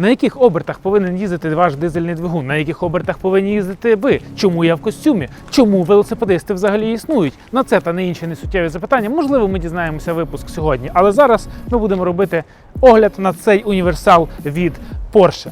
На яких обертах повинен їздити ваш дизельний двигун? На яких обертах повинні їздити ви? Чому я в костюмі? Чому велосипедисти взагалі існують? На це та на інші несуттєві запитання. Можливо, ми дізнаємося випуск сьогодні, але зараз ми будемо робити огляд на цей універсал від Porsche.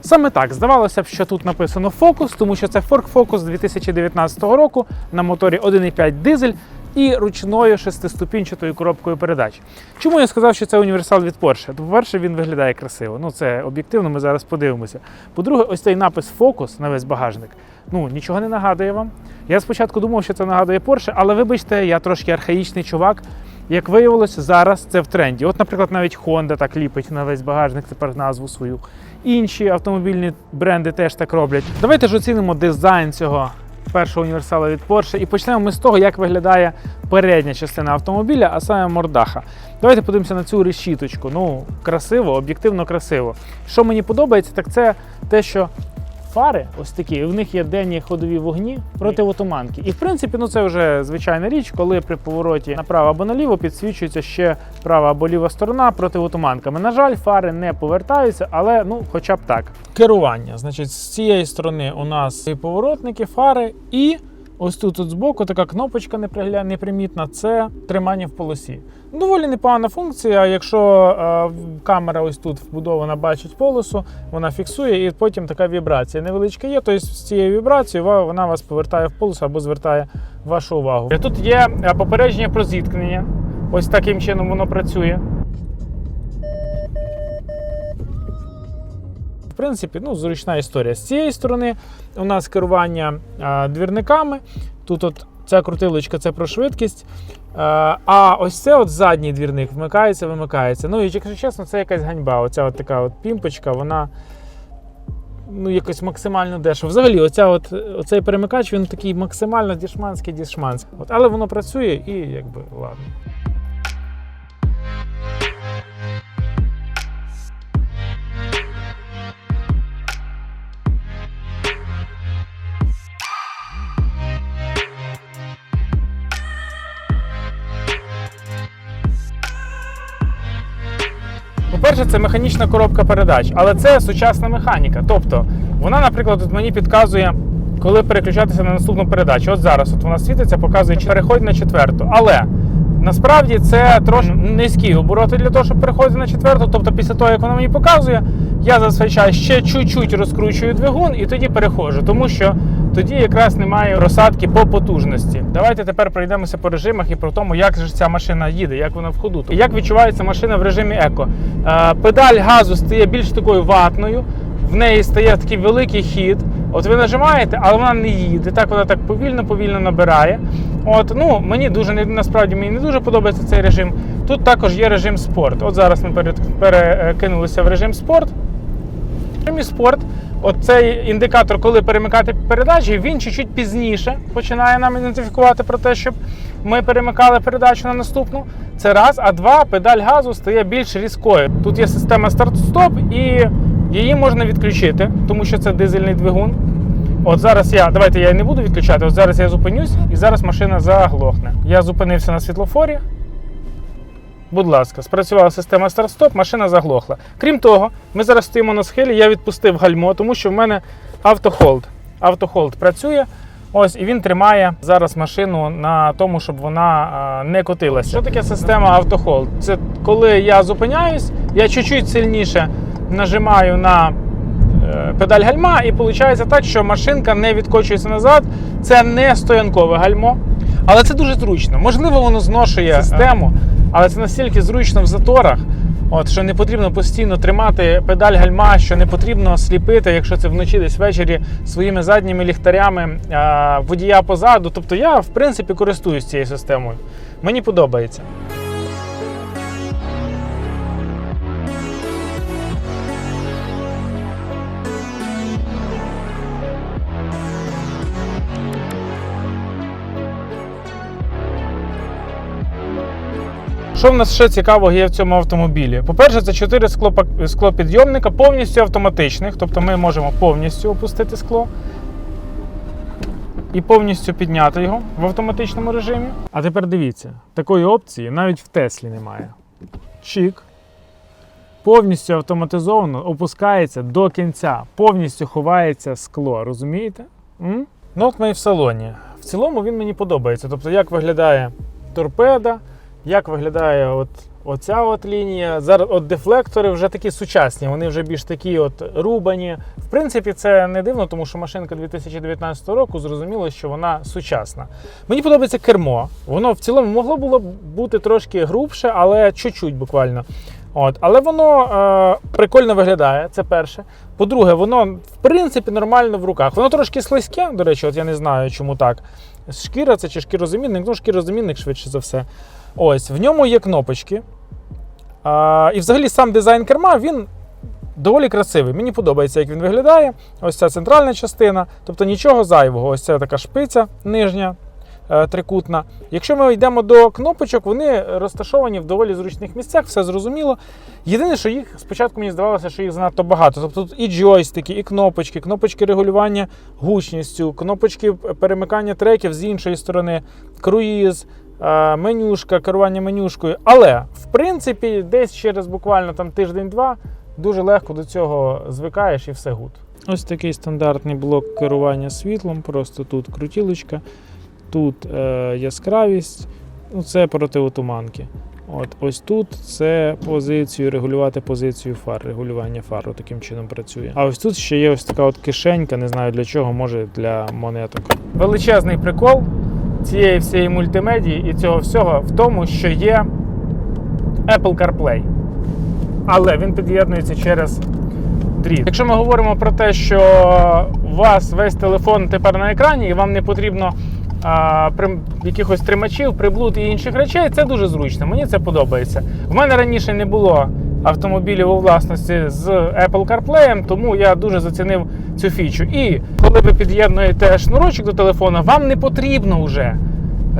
Саме так здавалося б, що тут написано Focus, тому що це Focus 2019 року на моторі 1,5 дизель і ручною шестиступінчатою коробкою передач. Чому я сказав, що це універсал від Porsche? По-перше, він виглядає красиво. Ну це об'єктивно, ми зараз подивимося. По-друге, ось цей напис Focus на весь багажник. Ну нічого не нагадує вам. Я спочатку думав, що це нагадує Porsche, але вибачте, я трошки архаїчний чувак. Як виявилось, зараз це в тренді. От, наприклад, навіть Honda так ліпить на весь багажник тепер назву свою. Інші автомобільні бренди теж так роблять. Давайте ж оцінимо дизайн цього першого універсала від Porsche і почнемо ми з того, як виглядає передня частина автомобіля, а саме мордаха. Давайте подивимося на цю решіточку. Ну, красиво, об'єктивно красиво. Що мені подобається, так це те, що фари ось такі, в них є денні ходові вогні противотуманки. І в принципі, ну це вже звичайна річ, коли при повороті направо або наліво підсвічується ще права або ліва сторона противотуманками. На жаль, фари не повертаються, але ну, хоча б так. Керування. Значить, з цієї сторони у нас і поворотники, фари і. Ось тут, тут збоку така кнопочка непримітна це тримання в полосі. Доволі непогана функція. Якщо е, камера ось тут вбудована, бачить полосу, вона фіксує, і потім така вібрація невеличка є. Тобто з цією вібрацією вона вас повертає в полосу або звертає вашу увагу. Тут є е, попередження про зіткнення. Ось таким чином воно працює. Принципі, ну, зручна історія. З цієї сторони у нас керування а, двірниками. Тут от ця крутилочка це про швидкість. А, а ось це от задній двірник вмикається, вимикається. Ну і якщо чесно, це якась ганьба. Оця от така от пімпочка, вона ну, якось максимально дешево. Взагалі, оця от, оцей перемикач, він такий максимально дішманський дішманський. От, але воно працює і якби ладно. По-перше, це механічна коробка передач, але це сучасна механіка. Тобто, вона, наприклад, от мені підказує, коли переключатися на наступну передачу. От зараз от вона світиться, показує чи переходь на четверту. Але насправді це трошки низькі обороти для того, щоб переходити на четверту. Тобто, після того, як вона мені показує, я зазвичай ще чуть-чуть розкручую двигун і тоді переходжу, тому що тоді якраз немає розсадки по потужності. Давайте тепер пройдемося по режимах і про тому, як же ця машина їде, як вона в ходу. Як відчувається машина в режимі еко. Е, Педаль газу стає більш такою ватною, в неї стає такий великий хід. От ви нажимаєте, але вона не їде. Так вона так повільно-повільно набирає. От, ну, мені дуже насправді мені не дуже подобається цей режим. Тут також є режим спорт. От зараз ми перекинулися в режим спорт. В режимі спорт, от цей індикатор, коли перемикати передачі, він чуть-чуть пізніше починає нам ідентифікувати про те, щоб ми перемикали передачу на наступну. Це раз, а два, педаль газу стає більш різкою. Тут є система старт-стоп, і її можна відключити, тому що це дизельний двигун. От зараз я, давайте я не буду відключати, от зараз я зупинюсь і зараз машина заглохне. Я зупинився на світлофорі. Будь ласка, спрацювала система старт-стоп, машина заглохла. Крім того, ми зараз стоїмо на схилі, я відпустив гальмо, тому що в мене автохолд. Автохолд працює. Ось і він тримає зараз машину на тому, щоб вона не котилася. Що таке система автохолд? Це коли я зупиняюсь, я чуть-чуть сильніше нажимаю на е, педаль гальма, і виходить так, що машинка не відкочується назад. Це не стоянкове гальмо, але це дуже зручно. Можливо, воно зношує систему, але це настільки зручно в заторах. От що не потрібно постійно тримати педаль гальма, що не потрібно сліпити, якщо це вночі десь ввечері своїми задніми ліхтарями водія позаду. Тобто я в принципі користуюсь цією системою. Мені подобається. Що в нас ще цікавого є в цьому автомобілі? По-перше, це 4 склопак- склопідйомника повністю автоматичних, тобто ми можемо повністю опустити скло і повністю підняти його в автоматичному режимі. А тепер дивіться, такої опції навіть в Теслі немає. Чик. повністю автоматизовано опускається до кінця, повністю ховається скло. Розумієте? М? Ну, от ми і в салоні. В цілому він мені подобається. Тобто, як виглядає торпеда, як виглядає от, оця от лінія. Зараз от дефлектори вже такі сучасні, вони вже більш такі от рубані. В принципі, це не дивно, тому що машинка 2019 року зрозуміло, що вона сучасна. Мені подобається кермо. Воно в цілому могло було бути трошки грубше, але чуть-чуть буквально. От, але воно е, прикольно виглядає, це перше. По-друге, воно в принципі нормально в руках. Воно трошки слизьке, до речі, от я не знаю, чому так. Шкіра це чи шкірозамінник, ну шкірозамінник швидше за все. Ось, в ньому є кнопочки. А, і взагалі сам дизайн керма він доволі красивий. Мені подобається, як він виглядає. Ось ця центральна частина, тобто нічого зайвого. Ось ця така шпиця нижня. е, Трикутна. Якщо ми йдемо до кнопочок, вони розташовані в доволі зручних місцях, все зрозуміло. Єдине, що їх спочатку мені здавалося, що їх занадто багато. Тобто тут і джойстики, і кнопочки, кнопочки регулювання гучністю, кнопочки перемикання треків з іншої сторони, круїз, менюшка, керування менюшкою. Але в принципі, десь через буквально там тиждень-два дуже легко до цього звикаєш і все гуд. Ось такий стандартний блок керування світлом. Просто тут крутілочка, тут е, яскравість, ну, це противотуманки. От ось тут це позицію, регулювати позицію фар, регулювання фару таким чином працює. А ось тут ще є ось така от кишенька, не знаю для чого, може для монеток. Величезний прикол цієї всієї мультимедії і цього всього в тому, що є Apple CarPlay. Але він під'єднується через дріт. Якщо ми говоримо про те, що у вас весь телефон тепер на екрані, і вам не потрібно а, при, якихось тримачів, приблуд і інших речей, це дуже зручно. Мені це подобається. В мене раніше не було автомобілів у власності з Apple CarPlay, тому я дуже зацінив цю фічу. І коли ви під'єднуєте шнурочок до телефона, вам не потрібно вже.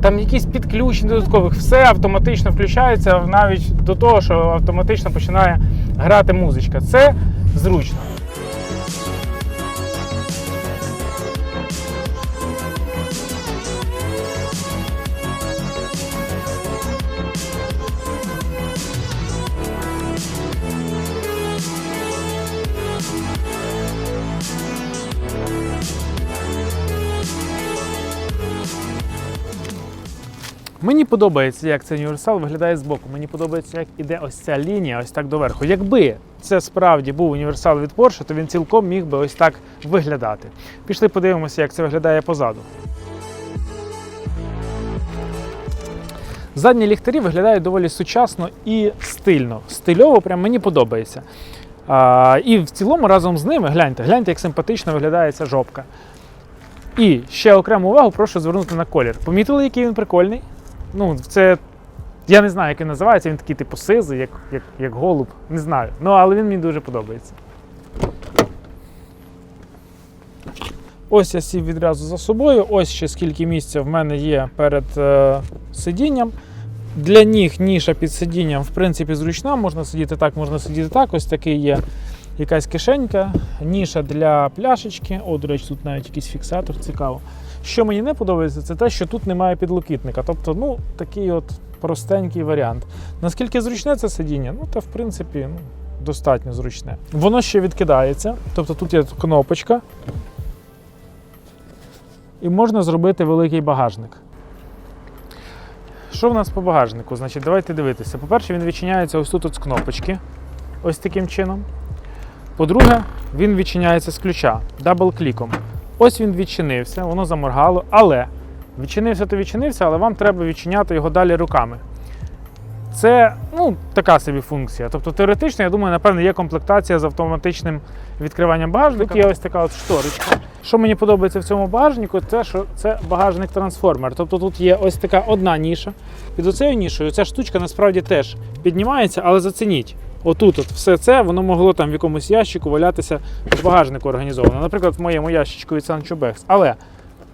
Там якісь підключення додаткових, все автоматично включається навіть до того, що автоматично починає грати музичка. Це зручно. Мені подобається, як цей універсал виглядає збоку. Мені подобається, як іде ось ця лінія, ось так доверху. Якби це справді був універсал від Porsche, то він цілком міг би ось так виглядати. Пішли подивимося, як це виглядає позаду. Задні ліхтарі виглядають доволі сучасно і стильно. Стильово, прям мені подобається. А, і в цілому разом з ними гляньте, гляньте, як симпатично виглядає ця жопка. І ще окрему увагу прошу звернути на колір. Помітили, який він прикольний? Ну, це. Я не знаю, як він називається, він такий типу сизий, як, як, як голуб. Не знаю. Ну, але він мені дуже подобається. Ось я сів відразу за собою. Ось ще скільки місця в мене є перед е, сидінням. Для ніг ніша під сидінням, в принципі, зручна. Можна сидіти так, можна сидіти так. Ось такий є якась кишенька, ніша для пляшечки. О, до речі, тут навіть якийсь фіксатор, цікаво. Що мені не подобається, це те, що тут немає підлокітника. Тобто, ну, такий от простенький варіант. Наскільки зручне це сидіння? Ну, та в принципі, ну, достатньо зручне. Воно ще відкидається. Тобто тут є кнопочка. І можна зробити великий багажник. Що в нас по багажнику? Значить, давайте дивитися. По-перше, він відчиняється ось тут от з кнопочки. Ось таким чином. По-друге, він відчиняється з ключа дабл-кліком. Ось він відчинився, воно заморгало, але відчинився, то відчинився, але вам треба відчиняти його далі руками. Це ну, така собі функція. Тобто, теоретично, я думаю, напевно, є комплектація з автоматичним відкриванням багажника. Тут є ось така от шторочка. Що мені подобається в цьому багажнику, це що це багажник-трансформер. Тобто тут є ось така одна ніша. Під оцею нішою ця штучка насправді теж піднімається, але зацініть. Отут от все це воно могло там в якомусь ящику валятися в багажнику організовано. Наприклад, в моєму ящичку від Bex. Але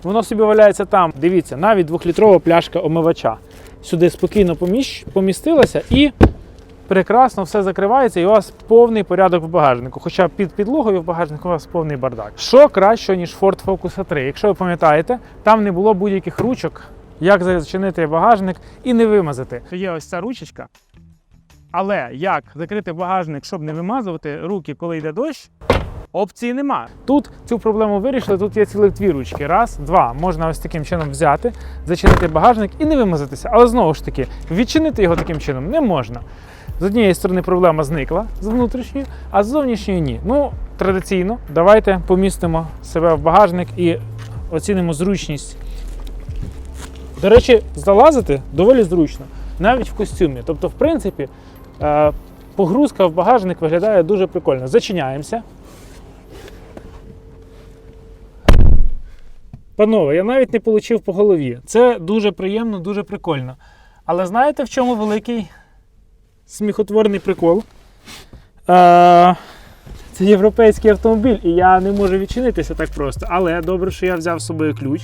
воно собі валяється там. Дивіться, навіть двохлітрова пляшка омивача. Сюди спокійно поміщ, помістилася і прекрасно все закривається, і у вас повний порядок в багажнику. Хоча під підлогою в багажнику у вас повний бардак. Що краще, ніж Ford Focus A3? Якщо ви пам'ятаєте, там не було будь-яких ручок, як зачинити багажник і не вимазати. Є ось ця ручечка. Але як закрити багажник, щоб не вимазувати руки, коли йде дощ? Опції нема. Тут цю проблему вирішили. Тут є цілих дві ручки. Раз, два. Можна ось таким чином взяти, зачинити багажник і не вимазатися. Але знову ж таки, відчинити його таким чином не можна. З однієї сторони проблема зникла з внутрішньої, а з зовнішньої ні. Ну, традиційно, давайте помістимо себе в багажник і оцінимо зручність. До речі, залазити доволі зручно, навіть в костюмі. Тобто, в принципі, е, погрузка в багажник виглядає дуже прикольно. Зачиняємося. Панове, я навіть не получив по голові. Це дуже приємно, дуже прикольно. Але знаєте, в чому великий сміхотворний прикол? Е, це європейський автомобіль, і я не можу відчинитися так просто. Але добре, що я взяв з собою ключ.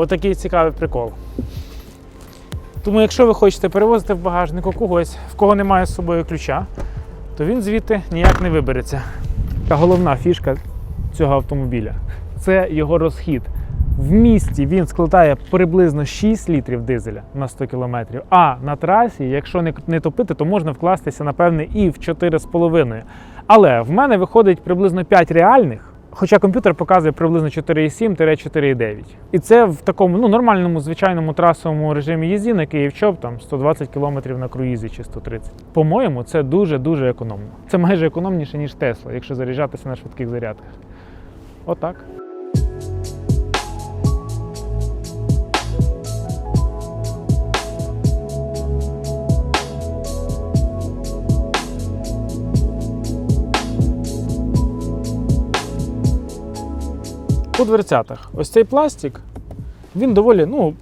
Отакий цікавий прикол. Тому, якщо ви хочете перевозити в багажнику когось, в кого немає з собою ключа, то він звідти ніяк не вибереться. Та головна фішка цього автомобіля це його розхід. В місті він складає приблизно 6 літрів дизеля на 100 кілометрів. А на трасі, якщо не топити, то можна вкластися, напевне, і в 4,5. Але в мене виходить приблизно 5 реальних. Хоча комп'ютер показує приблизно 4,7-4,9. І це в такому ну, нормальному звичайному трасовому режимі їзді на Київ-Чоп, там 120 км на круїзі чи 130. По-моєму, це дуже-дуже економно. Це майже економніше, ніж Тесла, якщо заряджатися на швидких зарядках. Отак. По дверцятах. Ось цей пластик, він доволі ну,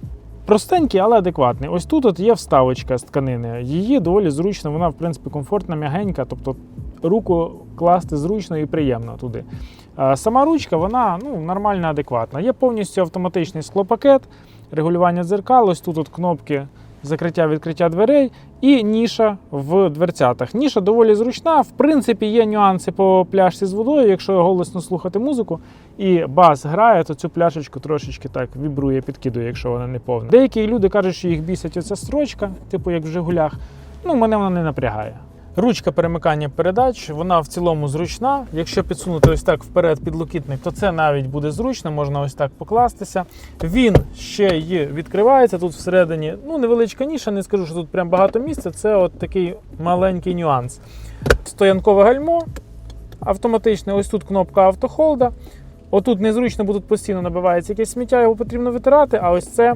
простенький, але адекватний. Ось тут от є вставочка з тканини. Її доволі зручно, вона, в принципі, комфортна, м'ягенька, тобто руку класти зручно і приємно туди. Сама ручка, вона ну, нормально адекватна. Є повністю автоматичний склопакет, регулювання дзеркал, ось тут от кнопки закриття відкриття дверей і ніша в дверцятах. Ніша доволі зручна. В принципі, є нюанси по пляшці з водою. Якщо голосно слухати музику і бас грає, то цю пляшечку трошечки так вібрує, підкидує, якщо вона не повна. Деякі люди кажуть, що їх бісить оця строчка, типу як в Жигулях. Ну, мене вона не напрягає. Ручка перемикання передач, вона в цілому зручна. Якщо підсунути ось так вперед підлокітник, то це навіть буде зручно, можна ось так покластися. Він ще й відкривається тут всередині. Ну, невеличка ніша, не скажу, що тут прям багато місця. Це от такий маленький нюанс. Стоянкове гальмо автоматичне, ось тут кнопка автохолда. Отут незручно, бо тут постійно набивається якесь сміття, його потрібно витирати. А ось це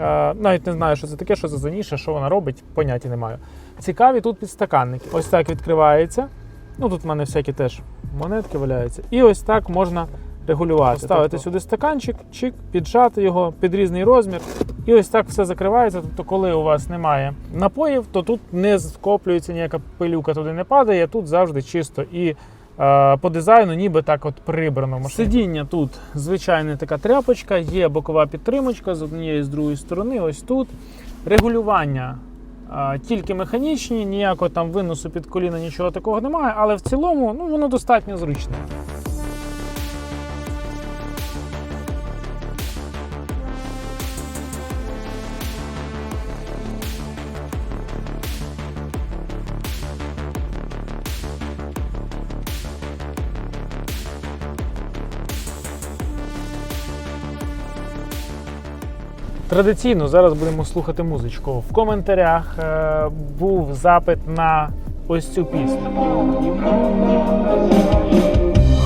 е, навіть не знаю, що це таке, що це за ніша, що вона робить, поняття не маю. Цікаві тут підстаканники. Ось так відкривається. Ну тут в мене всякі теж монетки валяються. І ось так можна регулювати. Ставити сюди стаканчик, чик, піджати його під різний розмір. І ось так все закривається. Тобто, коли у вас немає напоїв, то тут не скоплюється ніяка пилюка, туди не падає. Тут завжди чисто і е, по дизайну, ніби так от прибрано. в. Сидіння тут звичайна така тряпочка, є бокова підтримочка з однієї з другої сторони. Ось тут регулювання. Тільки механічні, ніякого там виносу під коліна, нічого такого немає, але в цілому ну, воно достатньо зручне. Традиційно зараз будемо слухати музичку. В коментарях е, був запит на ось цю пісню.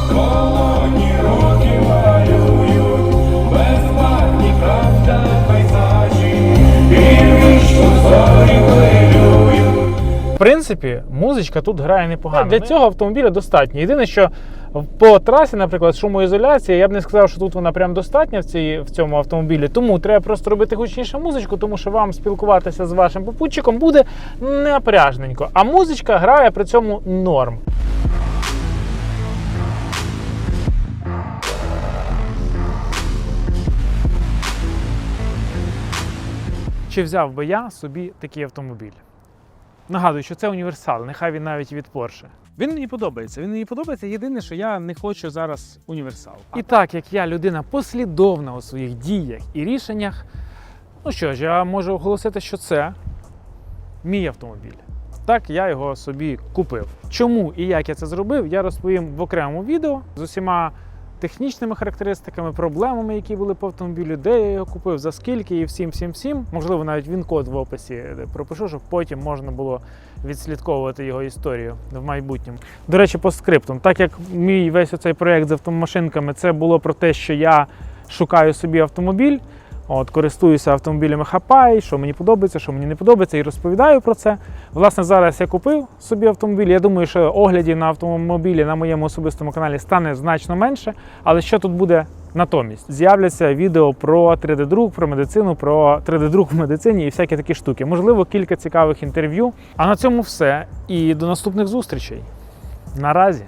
Холодні роки малюють, безпарні правда пейзажі, і вічно зорі хвилюють. В принципі, музичка тут грає непогано. Для цього автомобіля достатньо. Єдине, що по трасі, наприклад, шумоізоляція, я б не сказав, що тут вона прям достатня в, цій, в цьому автомобілі. Тому треба просто робити гучніше музичку, тому що вам спілкуватися з вашим попутчиком буде напряжненько. А музичка грає при цьому норм. Чи взяв би я собі такий автомобіль? Нагадую, що це універсал, нехай він навіть від Porsche. Він мені подобається. Він мені подобається. Єдине, що я не хочу зараз універсал. І так як я людина послідовна у своїх діях і рішеннях, Ну що ж, я можу оголосити, що це мій автомобіль. Так, я його собі купив. Чому і як я це зробив, я розповім в окремому відео з усіма технічними характеристиками, проблемами, які були по автомобілю, де я його купив, за скільки і всім, всім, всім. Можливо, навіть він код в описі пропишу, щоб потім можна було відслідковувати його історію в майбутньому. До речі, по скриптам, так як мій весь оцей проєкт з автомашинками, це було про те, що я шукаю собі автомобіль. От, користуюся автомобілями Хапай, що мені подобається, що мені не подобається, і розповідаю про це. Власне, зараз я купив собі автомобіль. Я думаю, що оглядів на автомобілі на моєму особистому каналі стане значно менше. Але що тут буде натомість? З'являться відео про 3D-друк, про медицину, про 3D-друк в медицині і всякі такі штуки. Можливо, кілька цікавих інтерв'ю. А на цьому все. І до наступних зустрічей. Наразі.